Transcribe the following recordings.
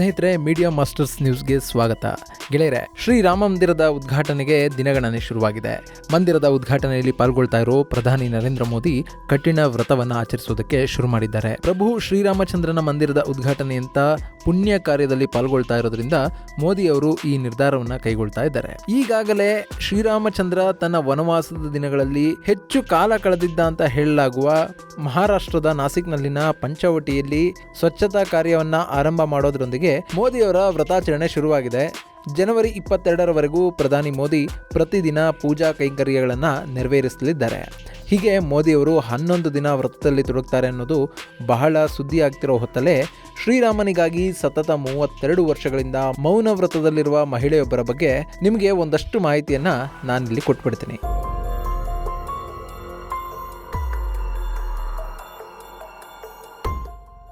ಸ್ನೇಹಿತರೆ, media masters ನ್ಯೂಸ್ಗೆ ಸ್ವಾಗತ. ಗೆಳೆಯರೆ ಶ್ರೀರಾಮ ಮಂದಿರದ ಉದ್ಘಾಟನೆಗೆ ದಿನಗಣನೆ ಶುರುವಾಗಿದೆ. ಮಂದಿರದ ಉದ್ಘಾಟನೆಯಲ್ಲಿ ಪಾಲ್ಗೊಳ್ತಾ ಇರೋ ಪ್ರಧಾನಿ ನರೇಂದ್ರ ಮೋದಿ ಕಠಿಣ ವ್ರತವನ್ನು ಆಚರಿಸೋದಕ್ಕೆ ಶುರು ಮಾಡಿದ್ದಾರೆ. ಪ್ರಭು ಶ್ರೀರಾಮಚಂದ್ರನ ಮಂದಿರದ ಉದ್ಘಾಟನೆಯಂತ ಪುಣ್ಯ ಕಾರ್ಯದಲ್ಲಿ ಪಾಲ್ಗೊಳ್ತಾ ಇರೋದ್ರಿಂದ ಮೋದಿ ಅವರು ಈ ನಿರ್ಧಾರವನ್ನು ಕೈಗೊಳ್ತಾ ಇದ್ದಾರೆ. ಈಗಾಗಲೇ ಶ್ರೀರಾಮಚಂದ್ರ ತನ್ನ ವನವಾಸದ ದಿನಗಳಲ್ಲಿ ಹೆಚ್ಚು ಕಾಲ ಕಳೆದಿದ್ದ ಅಂತ ಹೇಳಲಾಗುವ ಮಹಾರಾಷ್ಟ್ರದ ನಾಸಿಕ್ನಲ್ಲಿನ ಪಂಚವಟಿಯಲ್ಲಿ ಸ್ವಚ್ಛತಾ ಕಾರ್ಯವನ್ನ ಆರಂಭ ಮಾಡೋದ್ರೊಂದಿಗೆ ಮೋದಿಯವರ ವ್ರತಾಚರಣೆ ಶುರುವಾಗಿದೆ. ಜನವರಿ ಇಪ್ಪತ್ತೆರಡರವರೆಗೂ ಪ್ರಧಾನಿ ಮೋದಿ ಪ್ರತಿದಿನ ಪೂಜಾ ಕೈಂಕರ್ಯಗಳನ್ನು ನೆರವೇರಿಸಲಿದ್ದಾರೆ. ಹೀಗೆ ಮೋದಿಯವರು ಹನ್ನೊಂದು ದಿನ ವ್ರತದಲ್ಲಿ ತೊಡಗ್ತಾರೆ ಅನ್ನೋದು ಬಹಳ ಸುದ್ದಿ ಆಗ್ತಿರೋ ಹೊತ್ತಲ್ಲೇ ಶ್ರೀರಾಮನಿಗಾಗಿ ಸತತ ಮೂವತ್ತೆರಡು ವರ್ಷಗಳಿಂದ ಮೌನ ವ್ರತದಲ್ಲಿರುವ ಮಹಿಳೆಯೊಬ್ಬರ ಬಗ್ಗೆ ನಿಮಗೆ ಒಂದಷ್ಟು ಮಾಹಿತಿಯನ್ನು ನಾನಿಲ್ಲಿ ಕೊಟ್ಬಿಡ್ತೀನಿ.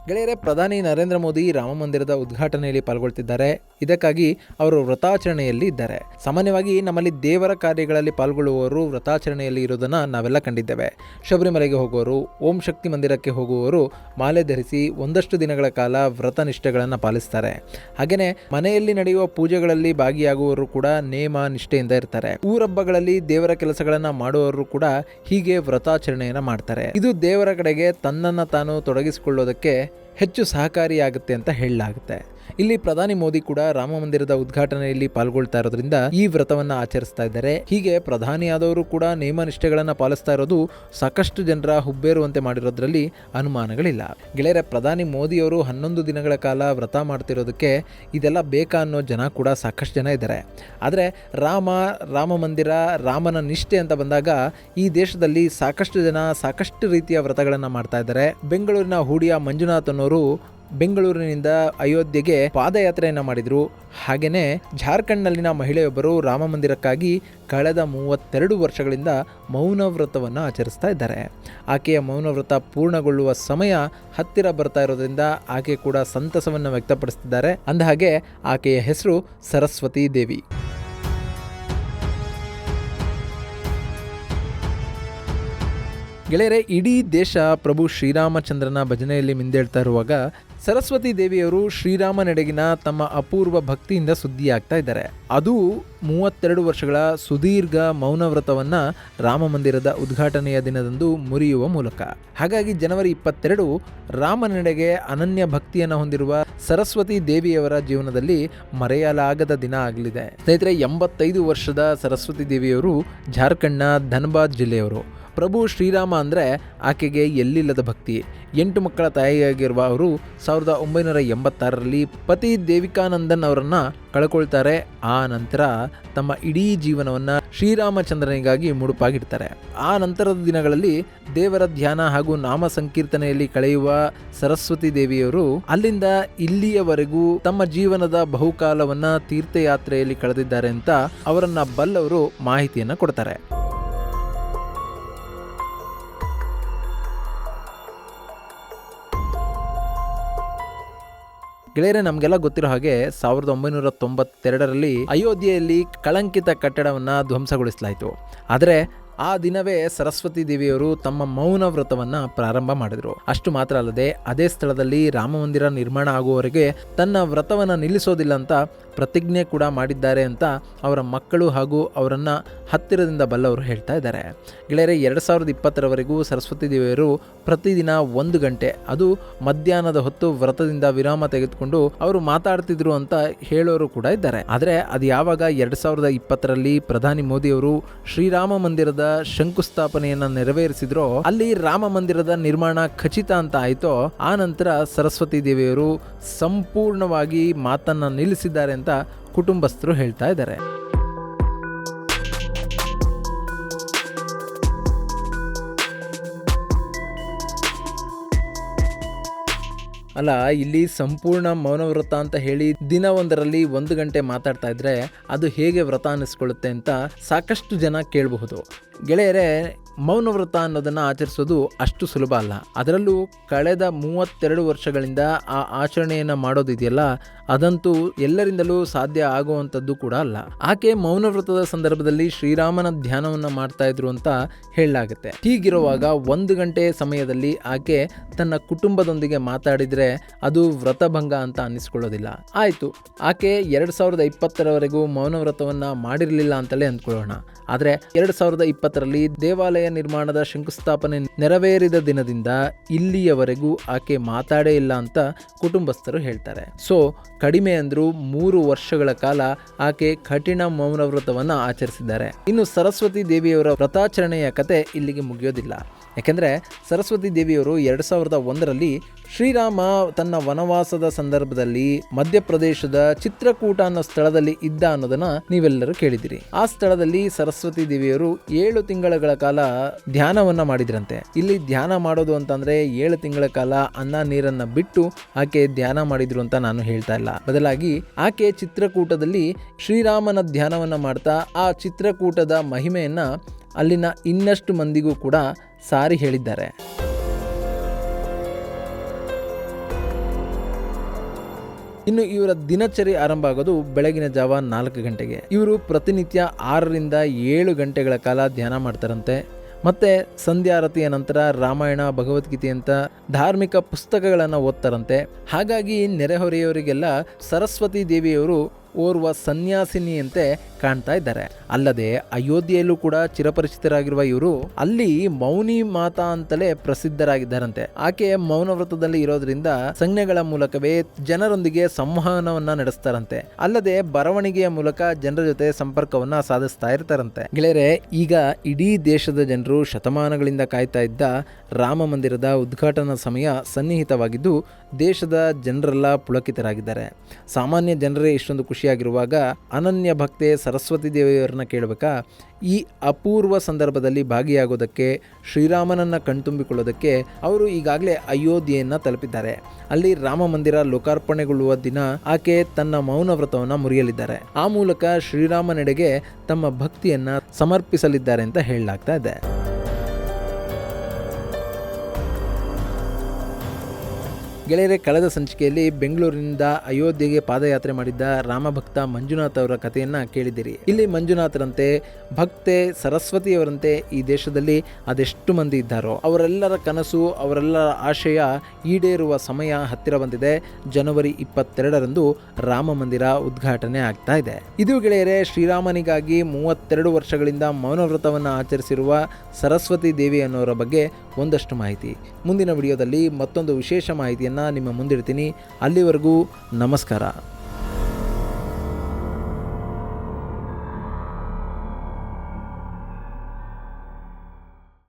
ಗೆಳೆಯರೆ, ಪ್ರಧಾನಿ ನರೇಂದ್ರ ಮೋದಿ ರಾಮ ಮಂದಿರದ ಉದ್ಘಾಟನೆಯಲ್ಲಿ ಪಾಲ್ಗೊಳ್ತಿದ್ದಾರೆ. ಇದಕ್ಕಾಗಿ ಅವರು ವ್ರತಾಚರಣೆಯಲ್ಲಿ ಇದ್ದಾರೆ. ಸಾಮಾನ್ಯವಾಗಿ ನಮ್ಮಲ್ಲಿ ದೇವರ ಕಾರ್ಯಗಳಲ್ಲಿ ಪಾಲ್ಗೊಳ್ಳುವವರು ವ್ರತಾಚರಣೆಯಲ್ಲಿ ಇರೋದನ್ನು ನಾವೆಲ್ಲ ಕಂಡಿದ್ದೇವೆ. ಶಬರಿಮಲೆಗೆ ಹೋಗುವವರು, ಓಂ ಶಕ್ತಿ ಮಂದಿರಕ್ಕೆ ಹೋಗುವವರು ಮಾಲೆ ಧರಿಸಿ ಒಂದಷ್ಟು ದಿನಗಳ ಕಾಲ ವ್ರತ ನಿಷ್ಠೆಗಳನ್ನು ಪಾಲಿಸ್ತಾರೆ. ಹಾಗೆಯೇ ಮನೆಯಲ್ಲಿ ನಡೆಯುವ ಪೂಜೆಗಳಲ್ಲಿ ಭಾಗಿಯಾಗುವವರು ಕೂಡ ನೇಮ ನಿಷ್ಠೆಯಿಂದ ಇರ್ತಾರೆ. ಊರಬ್ಬಗಳಲ್ಲಿ ದೇವರ ಕೆಲಸಗಳನ್ನು ಮಾಡುವವರು ಕೂಡ ಹೀಗೆ ವ್ರತಾಚರಣೆಯನ್ನು ಮಾಡ್ತಾರೆ. ಇದು ದೇವರ ಕಡೆಗೆ ತನ್ನನ್ನು ತಾನು ತೊಡಗಿಸಿಕೊಳ್ಳೋದಕ್ಕೆ ಹೆಚ್ಚು ಸಹಕಾರಿಯಾಗುತ್ತೆ ಅಂತ ಹೇಳಲಾಗುತ್ತೆ. ಇಲ್ಲಿ ಪ್ರಧಾನಿ ಮೋದಿ ಕೂಡ ರಾಮ ಮಂದಿರದ ಉದ್ಘಾಟನೆಯಲ್ಲಿ ಪಾಲ್ಗೊಳ್ತಾ ಇರೋದ್ರಿಂದ ಈ ವ್ರತವನ್ನ ಆಚರಿಸ್ತಾ ಇದ್ದಾರೆ. ಹೀಗೆ ಪ್ರಧಾನಿಯಾದವರು ಕೂಡ ನಿಯಮ ನಿಷ್ಠೆಗಳನ್ನ ಪಾಲಿಸ್ತಾ ಇರೋದು ಸಾಕಷ್ಟು ಜನರ ಹುಬ್ಬೇರುವಂತೆ ಮಾಡಿರೋದ್ರಲ್ಲಿ ಅನುಮಾನಗಳಿಲ್ಲ. ಗೆಳೆಯರ, ಪ್ರಧಾನಿ ಮೋದಿಯವರು ಹನ್ನೊಂದು ದಿನಗಳ ಕಾಲ ವ್ರತ ಮಾಡ್ತಿರೋದಕ್ಕೆ ಇದೆಲ್ಲ ಬೇಕಾ ಅನ್ನೋ ಜನ ಕೂಡ ಸಾಕಷ್ಟು ಜನ ಇದ್ದಾರೆ. ಆದರೆ ರಾಮ ರಾಮ ಮಂದಿರ, ರಾಮನ ನಿಷ್ಠೆ ಅಂತ ಬಂದಾಗ ಈ ದೇಶದಲ್ಲಿ ಸಾಕಷ್ಟು ಜನ ಸಾಕಷ್ಟು ರೀತಿಯ ವ್ರತಗಳನ್ನು ಮಾಡ್ತಾ ಇದ್ದಾರೆ. ಬೆಂಗಳೂರಿನ ಹೂಡಿಯ ಮಂಜುನಾಥ್ ಅನ್ನೋರು ಬೆಂಗಳೂರಿನಿಂದ ಅಯೋಧ್ಯೆಗೆ ಪಾದಯಾತ್ರೆಯನ್ನು ಮಾಡಿದರು. ಹಾಗೆಯೇ ಜಾರ್ಖಂಡ್ನಲ್ಲಿನ ಮಹಿಳೆಯೊಬ್ಬರು ರಾಮ ಮಂದಿರಕ್ಕಾಗಿ ಕಳೆದ ಮೂವತ್ತೆರಡು ವರ್ಷಗಳಿಂದ ಮೌನ ವ್ರತವನ್ನು ಆಚರಿಸ್ತಾ ಇದ್ದಾರೆ. ಆಕೆಯ ಮೌನ ವ್ರತ ಪೂರ್ಣಗೊಳ್ಳುವ ಸಮಯ ಹತ್ತಿರ ಬರ್ತಾ ಇರೋದ್ರಿಂದ ಆಕೆ ಕೂಡ ಸಂತಸವನ್ನು ವ್ಯಕ್ತಪಡಿಸ್ತಿದ್ದಾರೆ. ಅಂದಹಾಗೆ ಆಕೆಯ ಹೆಸರು ಸರಸ್ವತಿ ದೇವಿ. ಗೆಳೆಯರೆ, ಇಡೀ ದೇಶ ಪ್ರಭು ಶ್ರೀರಾಮಚಂದ್ರನ ಭಜನೆಯಲ್ಲಿ ಮಿಂದೇಳ್ತಾ ಇರುವಾಗ ಸರಸ್ವತಿ ದೇವಿಯವರು ಶ್ರೀರಾಮನೆಡೆಗಿನ ತಮ್ಮ ಅಪೂರ್ವ ಭಕ್ತಿಯಿಂದ ಸುದ್ದಿಯಾಗ್ತಾ ಇದ್ದಾರೆ. ಅದು ಮೂವತ್ತೆರಡು ವರ್ಷಗಳ ಸುದೀರ್ಘ ಮೌನ ವ್ರತವನ್ನ ರಾಮ ಮಂದಿರದ ಉದ್ಘಾಟನೆಯ ದಿನದಂದು ಮುರಿಯುವ ಮೂಲಕ. ಹಾಗಾಗಿ ಜನವರಿ ಇಪ್ಪತ್ತೆರಡು ರಾಮನೆಡೆಗೆ ಅನನ್ಯ ಭಕ್ತಿಯನ್ನು ಹೊಂದಿರುವ ಸರಸ್ವತಿ ದೇವಿಯವರ ಜೀವನದಲ್ಲಿ ಮರೆಯಲಾಗದ ದಿನ ಆಗಲಿದೆ. ಸ್ನೇಹಿತರೆ, ಎಂಬತ್ತೈದು ವರ್ಷದ ಸರಸ್ವತಿ ದೇವಿಯವರು ಜಾರ್ಖಂಡ್ನ ಧನ್ಬಾದ್ ಜಿಲ್ಲೆಯವರು. ಪ್ರಭು ಶ್ರೀರಾಮ ಅಂದರೆ ಆಕೆಗೆ ಎಲ್ಲಿಲ್ಲದ ಭಕ್ತಿ. ಎಂಟು ಮಕ್ಕಳ ತಾಯಿಯಾಗಿರುವ ಅವರು ಸಾವಿರದ ಒಂಬೈನೂರ ಎಂಬತ್ತಾರರಲ್ಲಿ ಪತಿ ದೇವಿಕಾನಂದನ್ ಅವರನ್ನು ಕಳ್ಕೊಳ್ತಾರೆ. ಆ ನಂತರ ತಮ್ಮ ಇಡೀ ಜೀವನವನ್ನು ಶ್ರೀರಾಮಚಂದ್ರನಿಗಾಗಿ ಮುಡುಪಾಗಿಡ್ತಾರೆ. ಆ ನಂತರದ ದಿನಗಳಲ್ಲಿ ದೇವರ ಧ್ಯಾನ ಹಾಗೂ ನಾಮ ಸಂಕೀರ್ತನೆಯಲ್ಲಿ ಕಳೆಯುವ ಸರಸ್ವತಿ ದೇವಿಯವರು ಅಲ್ಲಿಂದ ಇಲ್ಲಿಯವರೆಗೂ ತಮ್ಮ ಜೀವನದ ಬಹುಕಾಲವನ್ನ ತೀರ್ಥಯಾತ್ರೆಯಲ್ಲಿ ಕಳೆದಿದ್ದಾರೆ ಅಂತ ಅವರನ್ನ ಬಲ್ಲವರು ಮಾಹಿತಿಯನ್ನು ಕೊಡ್ತಾರೆ. ಗೆಳೆಯರೆ ನಮಗೆಲ್ಲ ಗೊತ್ತಿರೋ ಹಾಗೆ ಸಾವಿರದ ಒಂಬೈನೂರ ತೊಂಬತ್ತೆರಡರಲ್ಲಿ ಅಯೋಧ್ಯೆಯಲ್ಲಿ ಕಳಂಕಿತ ಕಟ್ಟಡವನ್ನು ಧ್ವಂಸಗೊಳಿಸಲಾಯಿತು. ಆದರೆ ಆ ದಿನವೇ ಸರಸ್ವತಿ ದೇವಿಯವರು ತಮ್ಮ ಮೌನ ವ್ರತವನ್ನು ಪ್ರಾರಂಭ ಮಾಡಿದರು. ಅಷ್ಟು ಮಾತ್ರ ಅಲ್ಲದೆ ಅದೇ ಸ್ಥಳದಲ್ಲಿ ರಾಮ ಮಂದಿರ ನಿರ್ಮಾಣ ಆಗುವವರೆಗೆ ತನ್ನ ವ್ರತವನ್ನು ನಿಲ್ಲಿಸೋದಿಲ್ಲ ಅಂತ ಪ್ರತಿಜ್ಞೆ ಕೂಡ ಮಾಡಿದ್ದಾರೆ ಅಂತ ಅವರ ಮಕ್ಕಳು ಹಾಗೂ ಅವರನ್ನು ಹತ್ತಿರದಿಂದ ಬಲ್ಲವರು ಹೇಳ್ತಾ ಇದ್ದಾರೆ. ಗೆಳೆಯರೆ, ಎರಡು ಸಾವಿರದ ಇಪ್ಪತ್ತರವರೆಗೂ ಸರಸ್ವತಿ ದೇವಿಯರು ಪ್ರತಿದಿನ ಒಂದು ಗಂಟೆ, ಅದು ಮಧ್ಯಾಹ್ನದ ಹೊತ್ತು ವ್ರತದಿಂದ ವಿರಾಮ ತೆಗೆದುಕೊಂಡು ಅವರು ಮಾತಾಡ್ತಿದ್ರು ಅಂತ ಹೇಳೋರು ಕೂಡ ಇದ್ದಾರೆ. ಆದರೆ ಅದು ಯಾವಾಗ? ಎರಡು ಸಾವಿರದ ಇಪ್ಪತ್ತರಲ್ಲಿ ಪ್ರಧಾನಿ ಮೋದಿಯವರು ಶ್ರೀರಾಮ ಮಂದಿರದ ಶಂಕುಸ್ಥಾಪನೆಯನ್ನ ನೆರವೇರಿಸಿದ್ರು, ಅಲ್ಲಿ ರಾಮ ಮಂದಿರದ ನಿರ್ಮಾಣ ಖಚಿತ ಅಂತ ಆಯ್ತೋ, ಆ ನಂತರ ಸರಸ್ವತಿ ದೇವಿಯವರು ಸಂಪೂರ್ಣವಾಗಿ ಮಾತನ್ನ ನಿಲ್ಲಿಸಿದ್ದಾರೆ ಅಂತ ಕುಟುಂಬಸ್ಥರು ಹೇಳ್ತಾ ಇದ್ದಾರೆ. ಅಲ್ಲ, ಇಲ್ಲಿ ಸಂಪೂರ್ಣ ಮೌನ ವ್ರತ ಅಂತ ಹೇಳಿ ದಿನ ಒಂದರಲ್ಲಿ ಒಂದು ಗಂಟೆ ಮಾತಾಡ್ತಾ ಇದ್ರೆ ಅದು ಹೇಗೆ ವ್ರತ ಅನ್ನಿಸ್ಕೊಳ್ಳುತ್ತೆ ಅಂತ ಸಾಕಷ್ಟು ಜನ ಕೇಳಬಹುದು. ಗೆಳೆಯರೇ ಮೌನವ್ರತ ಅನ್ನೋದನ್ನು ಆಚರಿಸೋದು ಅಷ್ಟು ಸುಲಭ ಅಲ್ಲ. ಅದರಲ್ಲೂ ಕಳೆದ ಮೂವತ್ತೆರಡು ವರ್ಷಗಳಿಂದ ಆ ಆಚರಣೆಯನ್ನು ಮಾಡೋದಿದೆಯಲ್ಲ ಅದಂತೂ ಎಲ್ಲರಿಂದಲೂ ಸಾಧ್ಯ ಆಗುವಂಥದ್ದು ಕೂಡ ಅಲ್ಲ. ಆಕೆ ಮೌನವ್ರತದ ಸಂದರ್ಭದಲ್ಲಿ ಶ್ರೀರಾಮನ ಧ್ಯಾನವನ್ನು ಮಾಡ್ತಾ ಇದ್ರು ಅಂತ ಹೇಳಲಾಗುತ್ತೆ. ಹೀಗಿರುವಾಗ ಒಂದು ಗಂಟೆ ಸಮಯದಲ್ಲಿ ಆಕೆ ತನ್ನ ಕುಟುಂಬದೊಂದಿಗೆ ಮಾತಾಡಿದರೆ ಅದು ವ್ರತಭಂಗ ಅಂತ ಅನ್ನಿಸ್ಕೊಳ್ಳೋದಿಲ್ಲ. ಆಯಿತು, ಆಕೆ ಎರಡು ಸಾವಿರದ ಇಪ್ಪತ್ತರವರೆಗೂ ಮೌನವ್ರತವನ್ನು ಮಾಡಿರಲಿಲ್ಲ ಅಂತಲೇ ಅಂದ್ಕೊಳ್ಳೋಣ. ಆದರೆ ಎರಡು ಸಾವಿರದ ಇಪ್ಪತ್ತರಲ್ಲಿ ದೇವಾಲಯ ನಿರ್ಮಾಣದ ಶಂಕುಸ್ಥಾಪನೆ ನೆರವೇರಿದ ದಿನದಿಂದ ಇಲ್ಲಿಯವರೆಗೂ ಆಕೆ ಮಾತಾಡೇ ಇಲ್ಲ ಅಂತ ಕುಟುಂಬಸ್ಥರು ಹೇಳ್ತಾರೆ. ಸೊ, ಕಡಿಮೆ ಅಂದರೂ ಮೂರು ವರ್ಷಗಳ ಕಾಲ ಆಕೆ ಕಠಿಣ ಮೌನ ವ್ರತವನ್ನು ಆಚರಿಸಿದ್ದಾರೆ. ಇನ್ನು ಸರಸ್ವತಿ ದೇವಿಯವರ ವ್ರತಾಚರಣೆಯ ಕತೆ ಇಲ್ಲಿಗೆ ಮುಗಿಯೋದಿಲ್ಲ. ಯಾಕೆಂದರೆ ಸರಸ್ವತಿ ದೇವಿಯವರು ಎರಡು ಸಾವಿರದ ಒಂದರಲ್ಲಿ ಶ್ರೀರಾಮ ತನ್ನ ವನವಾಸದ ಸಂದರ್ಭದಲ್ಲಿ ಮಧ್ಯಪ್ರದೇಶದ ಚಿತ್ರಕೂಟ ಅನ್ನೋ ಸ್ಥಳದಲ್ಲಿ ಇದ್ದ ಅನ್ನೋದನ್ನ ನೀವೆಲ್ಲರೂ ಕೇಳಿದಿರಿ ಆ ಸ್ಥಳದಲ್ಲಿ ಸರಸ್ವತಿ ದೇವಿಯವರು ಏಳು ತಿಂಗಳ ಕಾಲ ಧ್ಯಾನವನ್ನ ಮಾಡಿದ್ರಂತೆ. ಇಲ್ಲಿ ಧ್ಯಾನ ಮಾಡೋದು ಅಂತಂದ್ರೆ ಏಳು ತಿಂಗಳ ಕಾಲ ಅನ್ನ ನೀರನ್ನ ಬಿಟ್ಟು ಆಕೆ ಧ್ಯಾನ ಮಾಡಿದ್ರು ಅಂತ ನಾನು ಹೇಳ್ತಾ ಇಲ್ಲ. ಬದಲಾಗಿ ಆಕೆ ಚಿತ್ರಕೂಟದಲ್ಲಿ ಶ್ರೀರಾಮನ ಧ್ಯಾನವನ್ನ ಮಾಡ್ತಾ ಆ ಚಿತ್ರಕೂಟದ ಮಹಿಮೆಯನ್ನ ಅಲ್ಲಿನ ಇನ್ನಷ್ಟು ಮಂದಿಗೂ ಕೂಡ ಸಾರಿ ಹೇಳಿದ್ದಾರೆ. ಇನ್ನು ಇವರ ದಿನಚರಿ ಆರಂಭ ಆಗೋದು ಬೆಳಗಿನ ಜಾವ ನಾಲ್ಕು ಗಂಟೆಗೆ. ಇವರು ಪ್ರತಿನಿತ್ಯ ಆರರಿಂದ ಏಳು ಗಂಟೆಗಳ ಕಾಲ ಧ್ಯಾನ ಮಾಡ್ತಾರಂತೆ. ಮತ್ತೆ ಸಂಧ್ಯಾರತಿಯ ನಂತರ ರಾಮಾಯಣ ಭಗವದ್ಗೀತೆಯಂಥ ಧಾರ್ಮಿಕ ಪುಸ್ತಕಗಳನ್ನು ಓದ್ತಾರಂತೆ. ಹಾಗಾಗಿ ನೆರೆಹೊರೆಯವರಿಗೆಲ್ಲ ಸರಸ್ವತಿ ದೇವಿಯವರು ಓರ್ವ ಸನ್ಯಾಸಿನಿಯಂತೆ ಕಾಣ್ತಾ ಇದ್ದಾರೆ. ಅಲ್ಲದೆ ಅಯೋಧ್ಯೆಯಲ್ಲೂ ಕೂಡ ಚಿರಪರಿಚಿತರಾಗಿರುವ ಇವರು ಅಲ್ಲಿ ಮೌನಿ ಮಾತಾ ಅಂತಲೇ ಪ್ರಸಿದ್ಧರಾಗಿದ್ದಾರಂತೆ. ಆಕೆ ಮೌನ ವ್ರತದಲ್ಲಿ ಇರೋದ್ರಿಂದ ಸಂಜ್ಞೆಗಳ ಮೂಲಕವೇ ಜನರೊಂದಿಗೆ ಸಂವಹನವನ್ನ ನಡೆಸ್ತಾರಂತೆ. ಅಲ್ಲದೆ ಬರವಣಿಗೆಯ ಮೂಲಕ ಜನರ ಜೊತೆ ಸಂಪರ್ಕವನ್ನ ಸಾಧಿಸ್ತಾ ಇರ್ತಾರಂತೆ. ಗೆಳೆಯರೆ, ಈಗ ಇಡೀ ದೇಶದ ಜನರು ಶತಮಾನಗಳಿಂದ ಕಾಯ್ತಾ ಇದ್ದ ರಾಮ ಮಂದಿರದ ಉದ್ಘಾಟನಾ ಸಮಯ ಸನ್ನಿಹಿತವಾಗಿದ್ದು, ದೇಶದ ಜನರೆಲ್ಲ ಪುಳಕಿತರಾಗಿದ್ದಾರೆ. ಸಾಮಾನ್ಯ ಜನರೇ ಇಷ್ಟೊಂದು ಖುಷಿಯಾಗಿರುವಾಗ ಅನನ್ಯ ಭಕ್ತೆ ಸರಸ್ವತಿ ದೇವಿಯವರನ್ನ ಕೇಳಬೇಕಾ? ಈ ಅಪೂರ್ವ ಸಂದರ್ಭದಲ್ಲಿ ಭಾಗಿಯಾಗೋದಕ್ಕೆ, ಶ್ರೀರಾಮನನ್ನು ಕಣ್ತುಂಬಿಕೊಳ್ಳೋದಕ್ಕೆ ಅವರು ಈಗಾಗಲೇ ಅಯೋಧ್ಯೆಯನ್ನು ತಲುಪಿದ್ದಾರೆ. ಅಲ್ಲಿ ರಾಮ ಮಂದಿರ ಲೋಕಾರ್ಪಣೆಗೊಳ್ಳುವ ದಿನ ಆಕೆ ತನ್ನ ಮೌನ ವ್ರತವನ್ನು ಮುರಿಯಲಿದ್ದಾರೆ. ಆ ಮೂಲಕ ಶ್ರೀರಾಮನೆಡೆಗೆ ತಮ್ಮ ಭಕ್ತಿಯನ್ನು ಸಮರ್ಪಿಸಲಿದ್ದಾರೆ ಅಂತ ಹೇಳಲಾಗ್ತಾ ಇದೆ. ಗೆಳೆಯರೆ, ಕಳೆದ ಸಂಚಿಕೆಯಲ್ಲಿ ಬೆಂಗಳೂರಿನಿಂದ ಅಯೋಧ್ಯೆಗೆ ಪಾದಯಾತ್ರೆ ಮಾಡಿದ್ದ ರಾಮಭಕ್ತ ಮಂಜುನಾಥ್ ಅವರ ಕಥೆಯನ್ನ ಕೇಳಿದಿರಿ ಇಲ್ಲಿ ಮಂಜುನಾಥರಂತೆ, ಭಕ್ತೆ ಸರಸ್ವತಿಯವರಂತೆ ಈ ದೇಶದಲ್ಲಿ ಅದೆಷ್ಟು ಮಂದಿ ಇದ್ದಾರೋ, ಅವರೆಲ್ಲರ ಕನಸು, ಅವರೆಲ್ಲರ ಆಶಯ ಈಡೇರುವ ಸಮಯ ಹತ್ತಿರ ಬಂದಿದೆ. ಜನವರಿ ಇಪ್ಪತ್ತೆರಡರಂದು ರಾಮ ಮಂದಿರ ಉದ್ಘಾಟನೆ ಆಗ್ತಾ ಇದೆ. ಇದು ಗೆಳೆಯರೆ, ಶ್ರೀರಾಮನಿಗಾಗಿ ಮೂವತ್ತೆರಡು ವರ್ಷಗಳಿಂದ ಮೌನವ್ರತವನ್ನು ಆಚರಿಸಿರುವ ಸರಸ್ವತಿ ದೇವಿ ಅನ್ನೋರ ಬಗ್ಗೆ ಒಂದಷ್ಟು ಮಾಹಿತಿ. ಮುಂದಿನ ವಿಡಿಯೋದಲ್ಲಿ ಮತ್ತೊಂದು ವಿಶೇಷ ಮಾಹಿತಿಯನ್ನು ನಿಮ್ಮ ಮುಂದಿಡ್ತೀನಿ. ಅಲ್ಲಿವರೆಗೂ ನಮಸ್ಕಾರ.